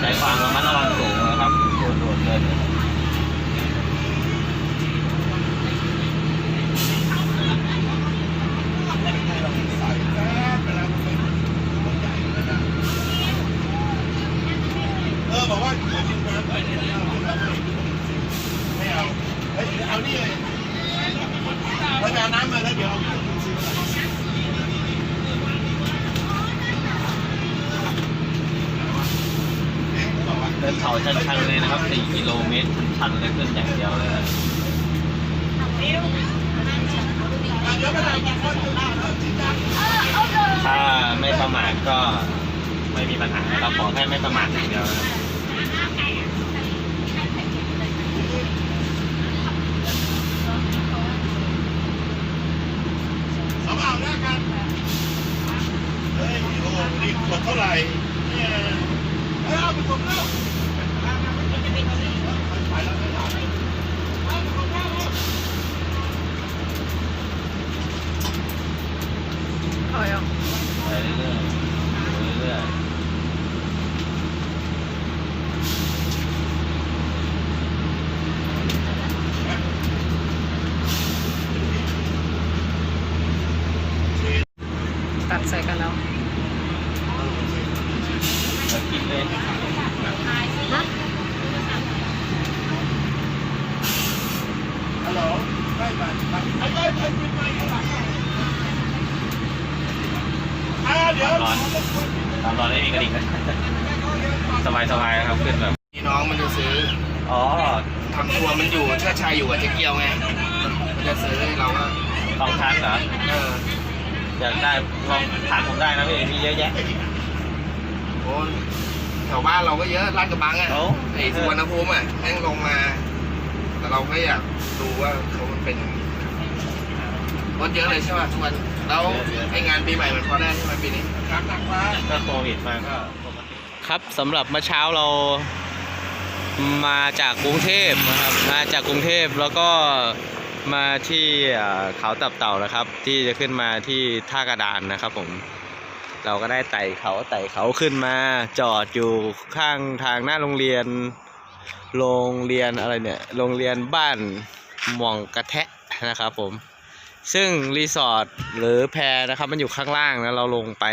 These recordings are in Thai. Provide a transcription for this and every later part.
ใจความระมัดระวังสูงนะครับโดดนเลย เออบอกว่าเดี๋ยวกินน้ำไปเนี่ยไม่เอาเฮ้ยเอานี่เลยเราจะเอาน้ำมาแล้วเดี๋ยวเอาเนี่ยเขาบอกว่า เดินเขาชันๆเลยนะครับ 4 กิโลเมตรชันๆเลยขึ้นอย่างเดียวเลยนะ เดี๋ยวไม่ได้มาคนอยู่นะ ถ้าไม่ประมาทก็ไม่มีปัญหาเราขอแค่ไม่ประมาทอย่างเดียวนะครับ สองเอาแล้วกันเฮ้ยโอ้นี่ขวดเท่าไหร่เนี่ยเอ้ยเอาไปส่งแล้วไปแล้วไปแล้วเอาไปส่งแล้ว ถอยออก ไปเรื่อยๆไปเรื่อยๆ ตัดใส่กันแล้ว เรากินเลย ฮัลโหลได้ไหมไอ้ได้ไอ้กินไหมอ่าเดี๋ยว ร้อน ตามร้อนไม่มีกระดิ่งนะสบายสบายๆนะครับขึ้นแบบพี่น้องมันจะซื้ออ๋อทำครัวมันอยู่เชิดชัยอยู่กับเจ๊เกียวไง มันจะซื้อเราก็สองชั้นเหรอเอออยากได้ลองถามผมได้นะพี่มีเยอะแยะโอ้แถวบ้านเราก็เยอะลาดกระบังอะโอ้ไอ้สุวรรณภูมิอะแม่งลงมา แต่เราก็อยากดูว่าเขามันเป็น รถเยอะเลยใช่ป่ะทุกวันแล้วไอ้งานปีใหม่มันพอได้ใช่ไหมปีนี้การตักปลาก็โควิดมาก็ปกติครับสำหรับเมื่อเช้าเรามาจากกรุงเทพนะครับมาจากกรุงเทพแล้วก็มาที่เอ่อเขาตับเต่านะครับ ที่จะขึ้นมาที่ท่ากระดานนะครับผมเราก็ได้ไต่เขาไต่เขาขึ้นมาจอดอยู่ข้างทางหน้าโรงเรียน โรงเรียนอะไรเนี่ย โรงเรียนบ้านหม่องกระแทะนะครับผม ซึ่งรีสอร์ทหรือแพนะครับ มันอยู่ข้างล่างนะเราลงไป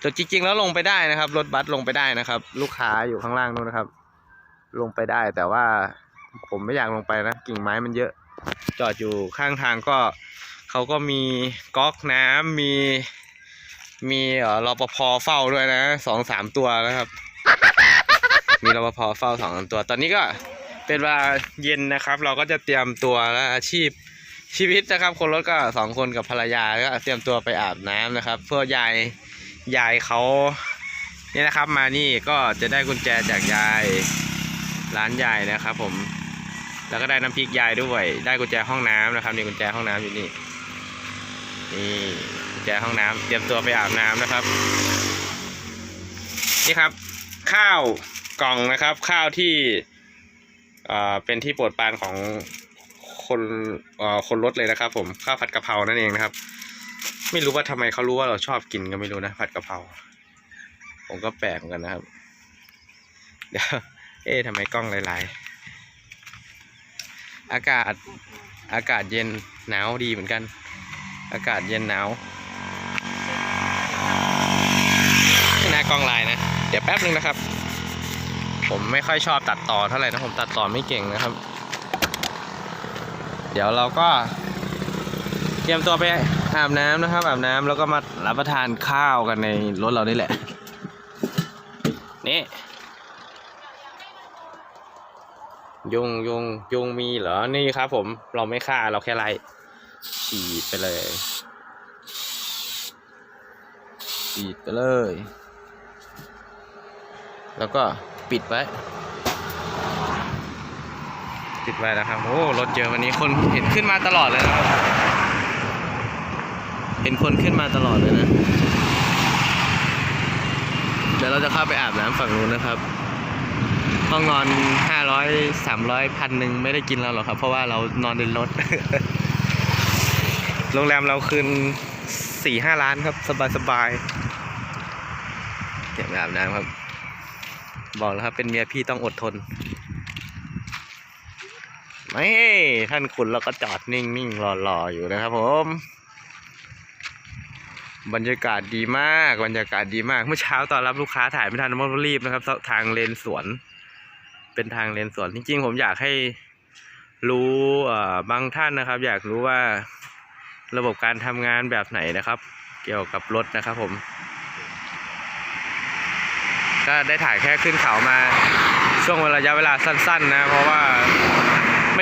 แต่จริง ๆ แล้วลงไปได้นะครับ รถบัสลงไปได้นะครับ ลูกค้าอยู่ข้างล่างนู้นนะครับ ลงไปได้แต่ว่าผมไม่อยากลงไปนะกิ่งไม้มันเยอะ จอดอยู่ข้างทางก็เขาก็มีก๊อกน้ำมีมีเออรปภเฝ้าด้วยนะสองสามตัวนะครับ มีรปภเฝ้าสองสามตัว ตอนนี้ก็เป็นเวลาเย็นนะครับ เราก็จะเตรียมตัวและอาชีพ ชีวิตนะครับคนรถก็สองคนกับภรรยาก็เตรียมตัวไปอาบน้ำนะครับ เพื่อยายยายเขาเนี่ยนะครับ มานี่ก็จะได้กุญแจจากยายร้านยายนะครับ ผม แล้วก็ได้น้ำพริกยายด้วย ได้กุญแจห้องน้ำนะครับนี่กุญแจห้องน้ำอยู่นี่นี่กุญแจห้องน้ำเตรียมตัวไปอาบน้ำนะครับ นี่ครับ ข้าวกล่องนะครับ ข้าวที่เอ่อเป็นที่โปรดปรานของ คนเอ่อคนรถเลยนะครับ ผมข้าวผัดกะเพรานั่นเองนะครับ ไม่รู้ว่าทำไมเขารู้ว่าเราชอบกินก็ไม่รู้นะผัดกะเพราผมก็แปลกเหมือนกันนะครับเดี๋ยวเอ๊ะทำไมกล้องลายๆ อากาศอากาศเย็นหนาวดีเหมือนกัน อากาศเย็นหนาวน่ากล้องลายนะ เดี๋ยวแป๊บนึงนะครับ ผมไม่ค่อยชอบตัดต่อเท่าไหร่นะผมตัดต่อไม่เก่งนะครับ เดี๋ยวเราก็เตรียมตัวไปอาบน้ำนะครับอาบน้ำแล้วก็มารับประทานข้าวกันในรถเรานี่แหละ นี่ยุงยุงยุงมีเหรอ นี่ครับผมเราไม่ฆ่าเราแค่ไล่ฉีดไปเลยฉีดไปเลย แล้วก็ปิดไว้ ปิดไว้แล้วครับโอ้รถเยอะวันนี้คนเห็นขึ้นมาตลอดเลยนะครับเห็นคนขึ้นมาตลอดเลยนะเดี๋ยวเราจะเข้าไปอาบน้ำฝั่งนู้นนะครับห้องนอนห้าร้อยสามร้อยพันหนึ่งไม่ได้กินแล้วหรอกครับ เพราะว่าเรานอนในรถ โรงแรมเราคืนสี่ห้าล้านครับ สบายสบายเดี๋ยวไปอาบน้ำครับ บอกแล้วครับเป็นเมียพี่ต้องอดทน ไม่ท่านขุนเราก็จอดนิ่งๆรอๆอยู่นะครับผม บรรยากาศดีมากบรรยากาศดีมากเมื่อเช้าตอนรับลูกค้าถ่ายไม่ทันเพราะรีบนะครับ ทางเลนสวน เป็นทางเลนสวนจริงๆ ผมอยากให้รู้บางท่านนะครับ อยากรู้ว่าระบบการทำงานแบบไหนนะครับ เกี่ยวกับรถนะครับผม ก็ได้ถ่ายแค่ขึ้นเขามาช่วงระยะเวลาสั้น ๆ นะ เพราะว่า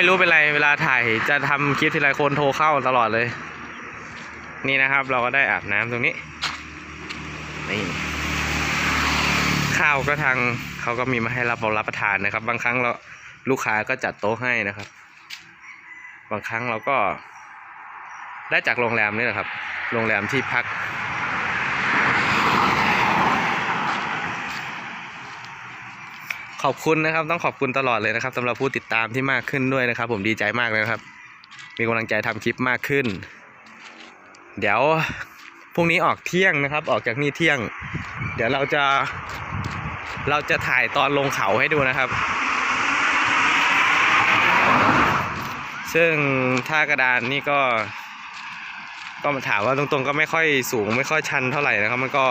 ไม่รู้เป็นไรเวลาถ่ายจะทำคลิปทีไรคนโทรเข้าตลอดเลย นี่นะครับ เราก็ได้อาบน้ำตรงนี้นี่ข้าวก็ทางเขาก็มีมาให้รับเรารับประทานนะครับ บางครั้งเราลูกค้าก็จัดโต๊ะให้นะครับ บางครั้งเราก็ได้จากโรงแรมนี่แหละครับ โรงแรมที่พัก ขอบคุณนะครับ ต้องขอบคุณตลอดเลยนะครับสำหรับผู้ติดตามที่มากขึ้นด้วยนะครับ ผมดีใจมากเลยครับ มีกำลังใจทำคลิปมากขึ้น เดี๋ยวพรุ่งนี้ออกเที่ยงนะครับ ออกจากนี่เที่ยง เดี๋ยวเราจะเราจะถ่ายตอนลงเขาให้ดูนะครับ ซึ่งท่ากระดานนี่ก็ ก็มาถามว่าตรงๆ ก็ไม่ค่อยสูงไม่ค่อยชันเท่าไหร่นะครับ มันก็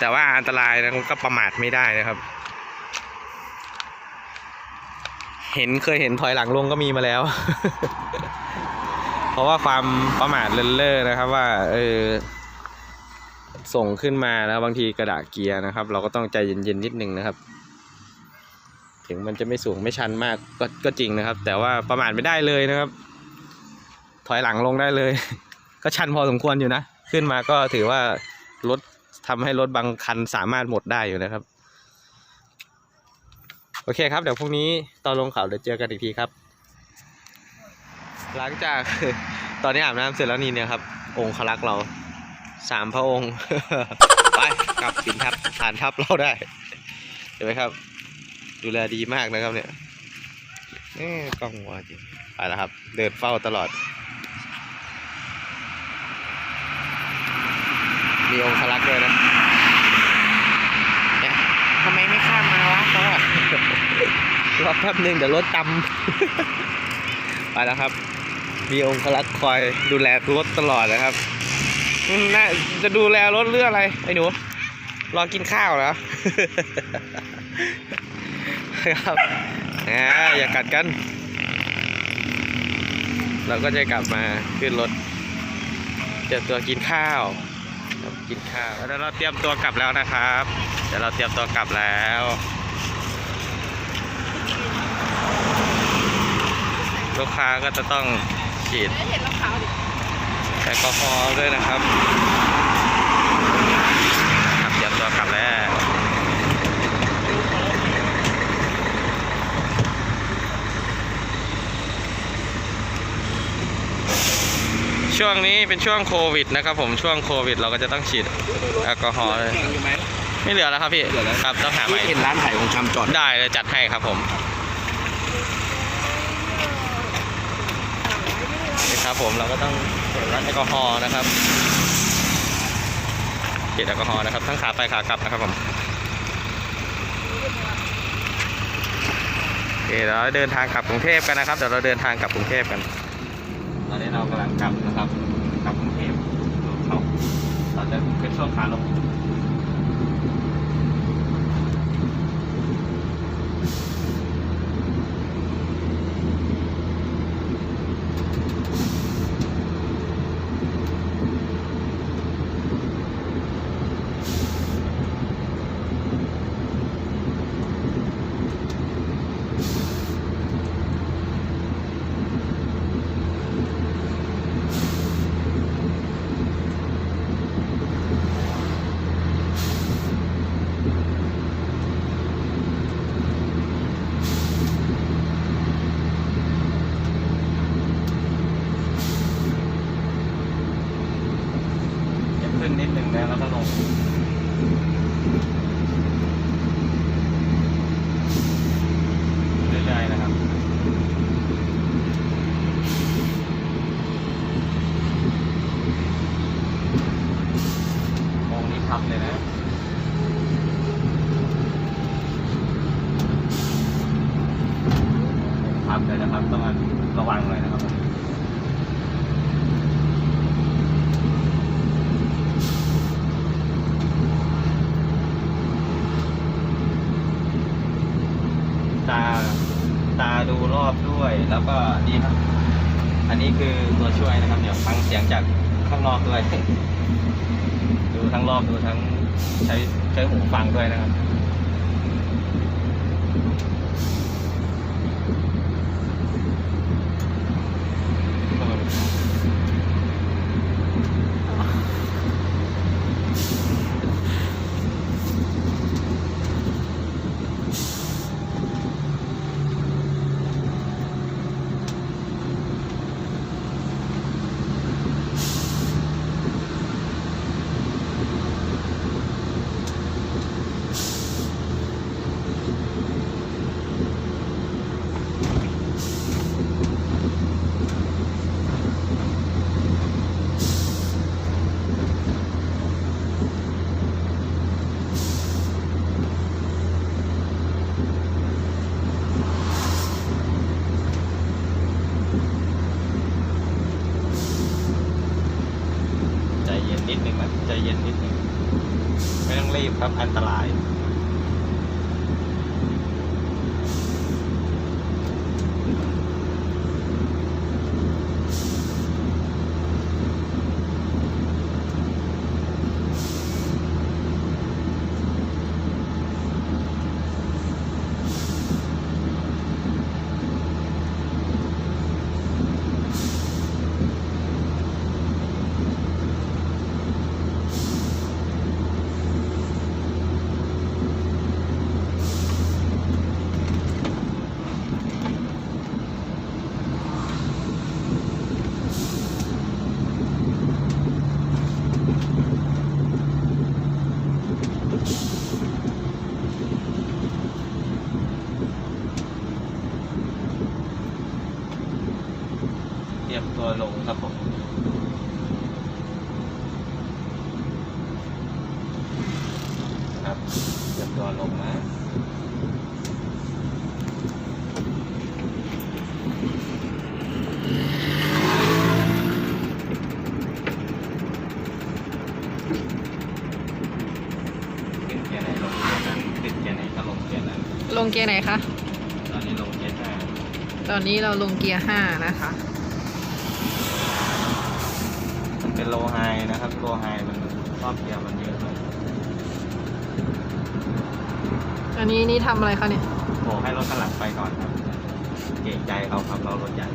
แต่ว่าอันตรายนะครับก็ประมาทไม่ได้นะครับ เห็นเคยเห็นถอยหลังลงก็มีมาแล้ว เพราะว่าความประมาทเลินเล่อนะครับว่าเออส่งขึ้นมาแล้วบางทีกระดาษเกียร์นะครับ เราก็ต้องใจเย็นๆนิดนึงนะครับ ถึงมันจะไม่สูงไม่ชันมากก็ก็จริงนะครับ แต่ว่าประมาทไม่ได้เลยนะครับ ถอยหลังลงได้เลย ก็ชันพอสมควรอยู่นะ ขึ้นมาก็ถือว่ารถทำให้รถบางคันสามารถหมดได้อยู่นะครับ โอเคครับ เดี๋ยวพรุ่งนี้ตอนลงเขาเดี๋ยวเจอกันอีกทีครับ หลังจากตอนนี้อาบน้ำเสร็จแล้วนี่เนี่ยครับ องค์คลักเราสามพระองค์ ไปกลับปินทับฐานทับเราได้เห็นไหมครับ ดูแลดีมากนะครับเนี่ยเอ๊ะกล้องว่าจริงไปแล้วครับ เดินเฝ้าตลอด มีองค์คลักด้วยนะเนี่ยทำไมไม่ข้ามมาวะเขาอะ รอแป๊บนึงเดี๋ยวรถตำ ไปแล้วครับ มีองค์คลักษ์คอยดูแลรถตลอดนะครับน่าจะดูแลรถเรื่องอะไร ไอ้หนู รอกินข้าวเหรอครับอ่าอย่ากัดกัน เราก็จะกลับมาขึ้นรถเตรียมตัวกินข้าวกินข้าวแล้วเราเตรียมตัวกลับแล้วนะครับ เดี๋ยวเราเตรียมตัวกลับแล้ว ลูกค้าก็จะต้องฉีดไม่เห็นรองเท้าดิแอลกอฮอล์ด้วยนะครับครับเตรียมตัวกลับแล้วช่วงนี้เป็นช่วงโควิดนะครับ ผมช่วงโควิด เราก็จะต้องฉีดแอลกอฮอล์เลยอยู่ไหมไม่เหลือแล้วครับพี่เหลือแล้วครับต้องหาใหม่เห็นร้านขายของชำจอดได้เลยจัดให้ครับผม ครับผมเราก็ต้องตรวจวัดแอลกอฮอล์นะครับเก็บแอลกอฮอล์นะครับทั้งขาไปขากลับนะครับผมโอเคเราเดินทางกลับกรุงเทพกันนะครับเดี๋ยวเราเดินทางกลับกรุงเทพกันตอนนี้เรากำลังกลับนะครับกลับกรุงเทพเขาตอนจะเป็นช่วงขาลง จะขึ้นนิดนึงนะแล้วก็ลงเรื่อยๆนะครับ องค์นี้พับเลยนะ ต้องระวังเลยนะครับตาตาดูรอบด้วยแล้วก็นี่ครับ อันนี้คือตัวช่วยนะครับ เดี๋ยวฟังเสียงจากข้างนอกด้วย ดูทั้งรอบดูทั้งใช้ใช้หูฟังด้วยนะครับ เกียร์ไหนคะ ตอนนี้ลงเกียร์ห้าตอนนี้เราลงเกียร์ห้านะคะ มันเป็นโลไฮนะครับโลไฮมันรอบเกียร์มันเยอะเลยอันนี้นี่ทำอะไรคะเนี่ยโบกให้รถข้างหลังไปก่อนครับ เกรงใจเขาครับเรารถใหญ่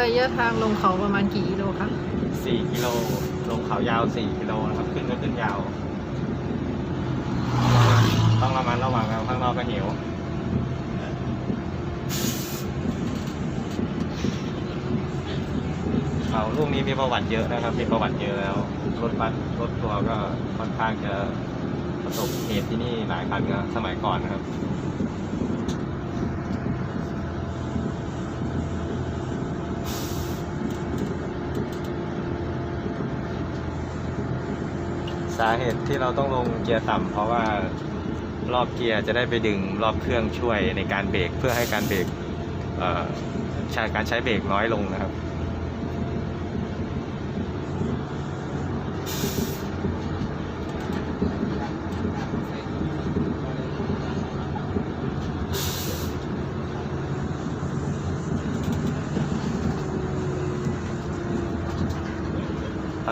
ระ ยะทางลงเขาประมาณกี่กิโลคะ4กิโลลงเขายาว4กิโลนะครับ ขึ้นก็ขึ้นยาว ต้องระมัดระวังครับข้างนอกก็เหวเขาลูกนี้มีประวัติเยอะนะครับ มีประวัติเยอะแล้ว รถบัสรถทัวร์ก็ค่อนข้างจะประสบเหตุที่นี่หลายครั้งนะสมัยก่อนนะครับ สาเหตุที่เราต้องลงเกียร์ต่ำเพราะว่ารอบเกียร์จะได้ไปดึงรอบเครื่องช่วยในการเบรกเพื่อให้การเบรกใช้การใช้เบรกน้อยลงนะครับ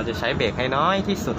จะใช้เบรกให้น้อยที่สุด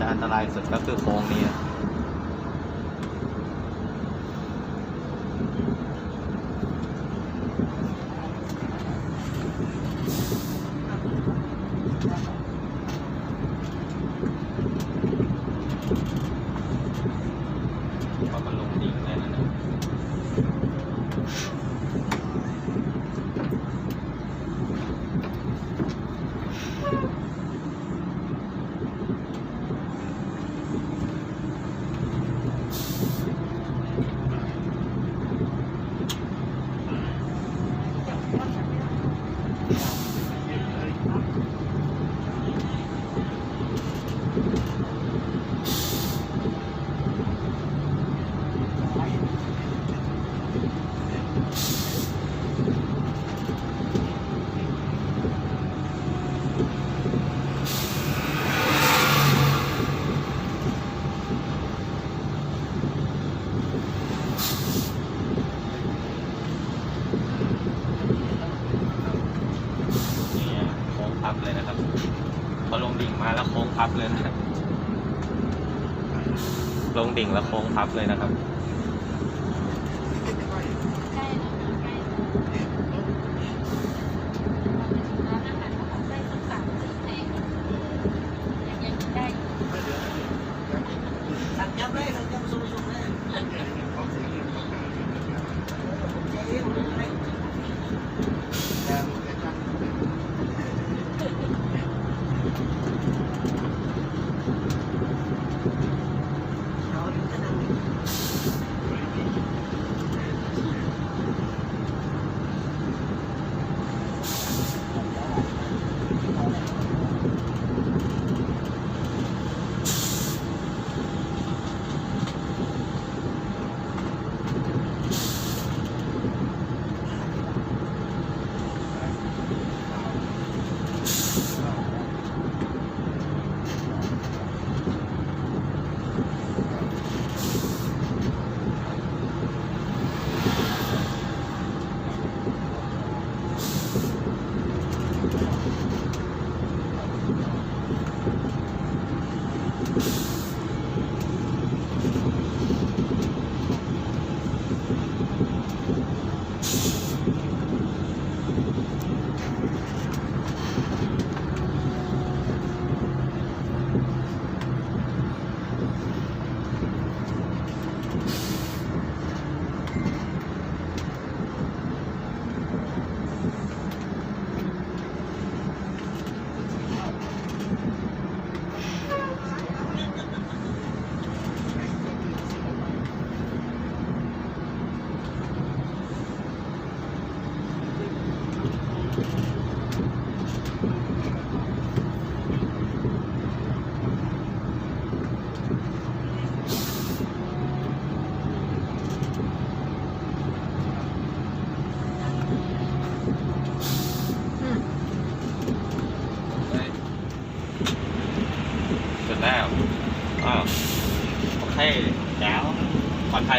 จะอันตรายสุดก็คือโค้งนี้ ครับเลยนะ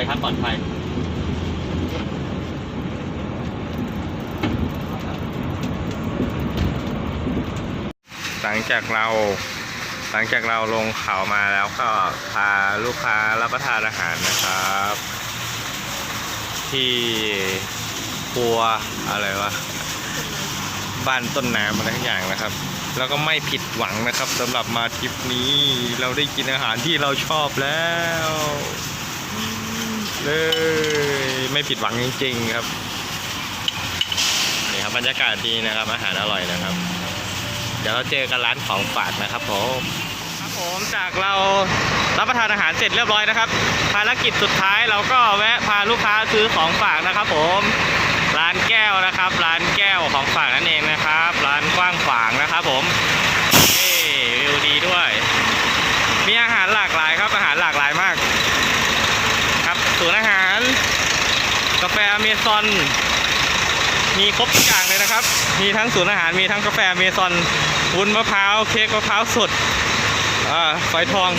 ครับปลอดภัยหลังจากเราหลังจากเราลงเขามาแล้วก็พาลูกค้ารับประทานอาหารนะครับ ที่ครัวอะไรวะบ้านต้นน้ำอะไรทุกอย่างนะครับ แล้วก็ไม่ผิดหวังนะครับสำหรับมาทริปนี้เราได้กินอาหารที่เราชอบแล้ว เลยไม่ผิดหวังจริง ๆ ครับนี่ครับบรรยากาศดีนะครับ อาหารอร่อยนะครับ เดี๋ยวเราเจอกันร้านของฝากนะครับผมครับผมจากเรารับประทานอาหารเสร็จเรียบร้อยนะครับ ภารกิจสุดท้ายเราก็แวะพาลูกค้าซื้อของฝากนะครับ ผมร้านแก้วนะครับ ร้านแก้วของฝากนั่นเองนะครับ ร้านกว้างขวางนะครับ ผมเอ้วิวดีด้วย มีอาหารหลากหลายครับอาหารหลากหลายมาก ครับศูนย์อาหาร กาแฟอเม ซอน มีครบทุกอย่างเลยนะครับ มีทั้งศูนย์อาหารมีทั้งกาแฟเมซอนวุ้นมะพร้าวเค้กมะพร้าวสดอ่าฝอยทอง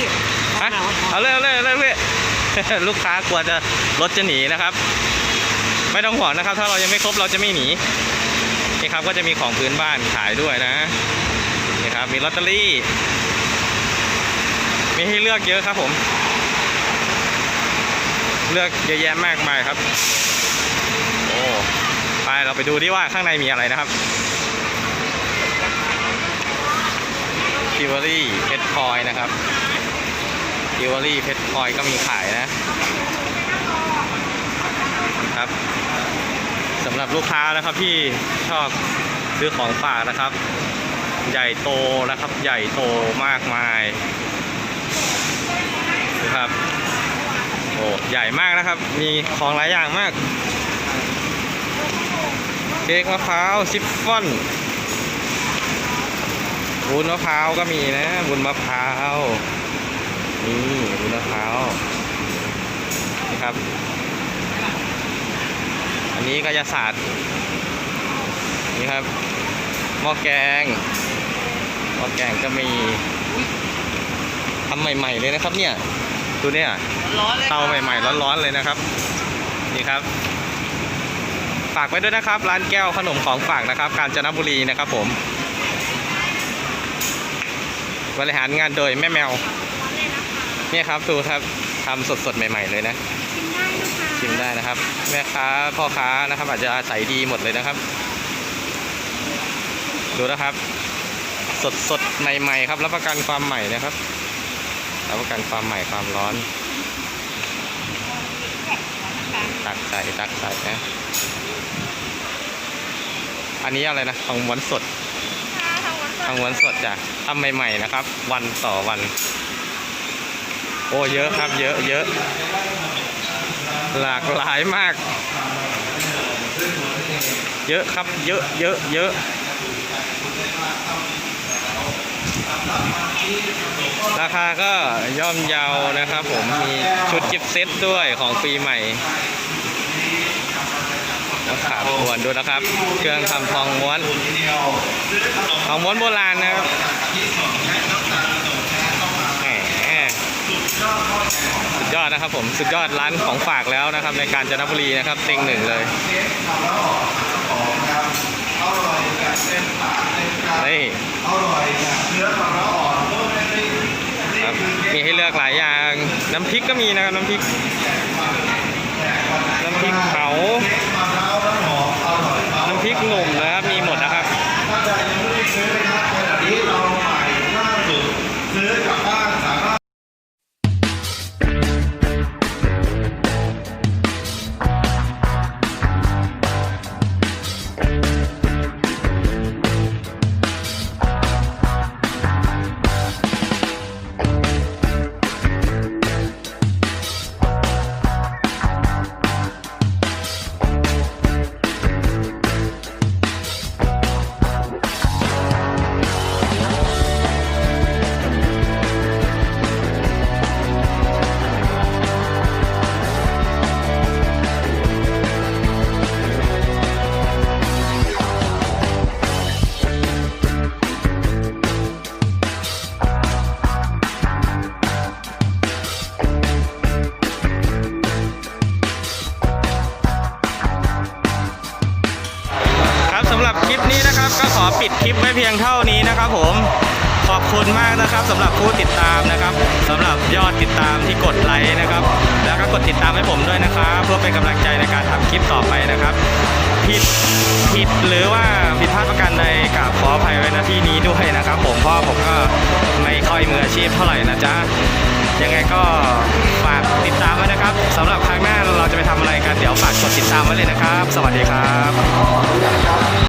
ฮะเอาเลยเอาเลยเอาเลยเอาเลยลูกค้ากลัวจะรถจะหนีนะครับ ไม่ต้องห่วงนะครับ ถ้าเรายังไม่ครบเราจะไม่หนีนี่ครับก็จะมีของพื้นบ้านขายด้วยนะนี่ครับมีลอตเตอรี่ มีให้เลือกเยอะครับผม เลือกเยอะแยะมากมายครับ โอ้ไปเราไปดูดิว่าข้างในมีอะไรนะครับจิวเวลรี่เพชรพลอยนะครับจิวเวลรี่เพชรพลอยก็มีขายนะครับสำหรับลูกค้านะครับที่ชอบซื้อของฝากนะครับ ใหญ่โตนะครับ ใหญ่โตมากมายนะครับโอ้ใหญ่มากนะครับ มีของหลายอย่างมาก เค้กมะพร้าวชิฟฟ่อนวุ้นมะพร้าวก็มีนะวุ้นมะพร้าวนี่วุ้นมะพร้าวนี่ครับ อันนี้ก็จะศาสตร์นี่ครับหม้อแกงหม้อแกงก็มีทำใหม่ ๆ เลยนะครับเนี่ยดูเนี่ยร้อนเลยเตาใหม่ ๆ ร้อนๆเลยนะครับ นี่ครับ ฝากไว้ด้วยนะครับ ร้านแก้วขนมของฝากนะครับ กาญจนบุรีนะครับผม บริหารงานโดยแม่แมว เนี่ยครับดูครับทำสดๆ ใหม่ ๆ เลยนะ ชิมได้นะครับ แม่ค้าพ่อค้านะครับ อาจจะอาศัยดีหมดเลยนะครับ ดูนะครับ สดๆ ใหม่ ๆ ครับ รับประกันความใหม่นะครับ รับประกันความใหม่ความร้อน ตักใส่ตักใส่นะอันนี้อะไรนะทองม้วนสดทองม้วนสดจ้ะทำใหม่ๆนะครับ วันต่อวัน โอ้เยอะครับ เยอะเยอะหลากหลายมาก เยอะครับ เยอะเยอะเยอะราคาก็ย่อมเยานะครับผมมีชุดกิฟต์เซตด้วยของปีใหม่มะ ขามกวนดูนะครับ เครื่องทำทองม้วน ทองม้วนโบราณนะครับสุดยอดนะครับผม สุดยอดร้านของฝากแล้วนะครับ ในการจนบุรีนะครับเต็งหนึ่งเลยนี่ครับมีให้เลือกหลายอย่าง น้ำพริกก็มีนะครับ น้ำพริก น้ำพริกเผา พริกหนุ่มนะครับ ผมขอบคุณมากนะครับสำหรับผู้ติดตามนะครับสำหรับยอดติดตามที่กดไลค์นะครับ แล้วก็กดติดตามให้ผมด้วยนะครับเพื่อเป็นกำลังใจในการทำคลิปต่อไปนะครับผิดผิดหรือว่าผิดพลาดประการใดกราบขออภัยไว้ณที่นี้ด้วยนะครับ ผมเพราะผมก็ไม่ค่อยมืออาชีพเท่าไหร่นะจ๊ะยังไงก็ฝากติดตามไว้นะครับสำหรับครั้งหน้าเราจะไปทำอะไรกันเดี๋ยวฝากกดติดตามไว้เลยนะครับ สวัสดีครับ